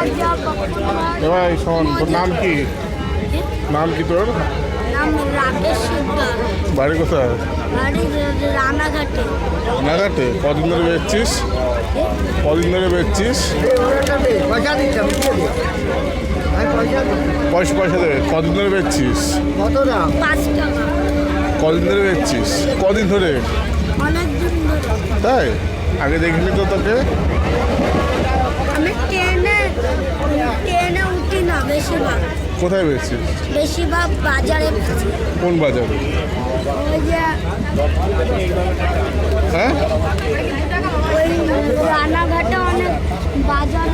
ভাই শোন তোর নাম কি? নাম কি তোর? নাম রাকেশ বাড়ি কোথায়? বাড়ি রানাঘাটে। কদিন ধরে বেচছিস? কদিন ধরে বেচছিস? পয়সা পয়সা দেবে কদিন ধরে বেচছিস? কদিন ধরে বেচছিস? কদিন ধরে? ধরে। তাই? আগে দেখিনি তো তোকে। বেশিরভাগ। কোথায় বেচছিস বেশিরভাগ বাজারে বেশি। কোন বাজারে? হ্যাঁ? রানাঘাটে অনেক বাজার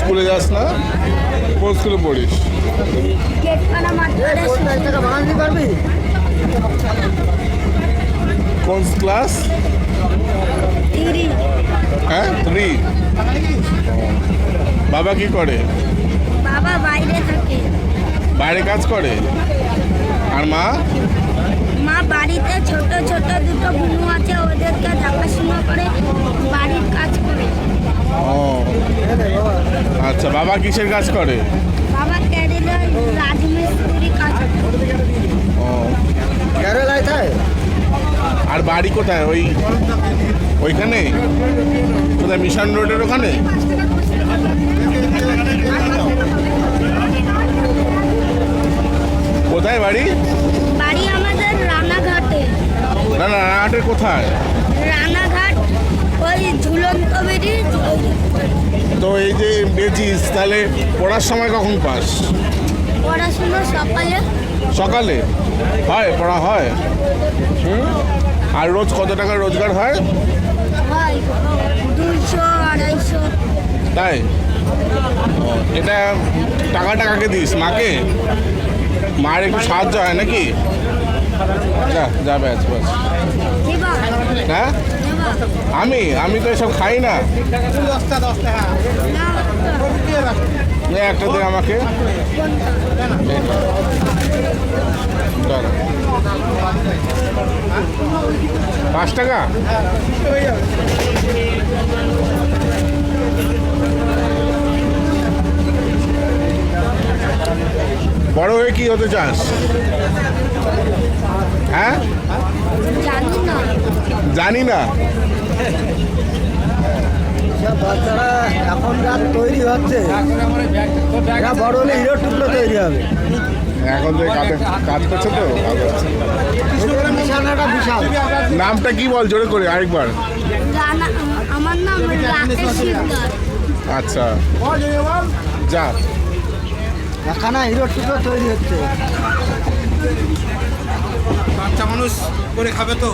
স্কুলে যাস না? কোন স্কুলে পড়িস? কোন ক্লাস? হ্যাঁ থ্রি বাবা কি করে? বাবা বাইরে থাকে। বাইরে কাজ করে? আর মা? মা বাড়িতে ছোট ছোট দুটো বুনু আছে ওদেরকে দেখাশোনা করে বাড়ির কাজ করে। ও। আচ্ছা বাবা কিসের কাজ করে? বাবা কেরালা রাজমিস্ত্রি কাজ করে। ও। কেরালায় তাই আর বাড়ি কোথায়? ওই ওইখানে? কোথায় মিশন রোডের ওখানে? কোথায় বাড়ি? বাড়ি আমাদের রানাঘাটে। না না রানাঘাটের কোথায়? রানাঘাট ওই ঝুলন্ত ব্রিজ তো এই যে বেচিস তাহলে পড়ার সময় কখন পাস? পড়াশুনো সকালে। সকালে? হয় পড়া হয়? আর রোজ কত টাকা রোজগার হয়? দুইশো আড়াইশো। তাই? এটা টাকাটা কাকে দিস মাকে? মায়ের একটু সাহায্য হয় নাকি? যা যা ব্যাস ব্যাস। হ্যাঁ? আমি আমি তো এসব খাই না। একটা দে আমাকে। পাঁচ টাকা? বড় হয়ে কি হতে চাস? হ্যাঁ? জানি না। বাচ্চারা এখন যা তৈরি হচ্ছে বড় হলে হিরো টুকরো তৈরি হবে এখন তো কাজ করছে তো। বিশাল নামটা কি বল জোরে করে আরেকবার? রানা আমার নাম আচ্ছা। যা। এখানে হিরো টুকরো তৈরি হচ্ছে। বাচ্চা মানুষ করে খাবে তো?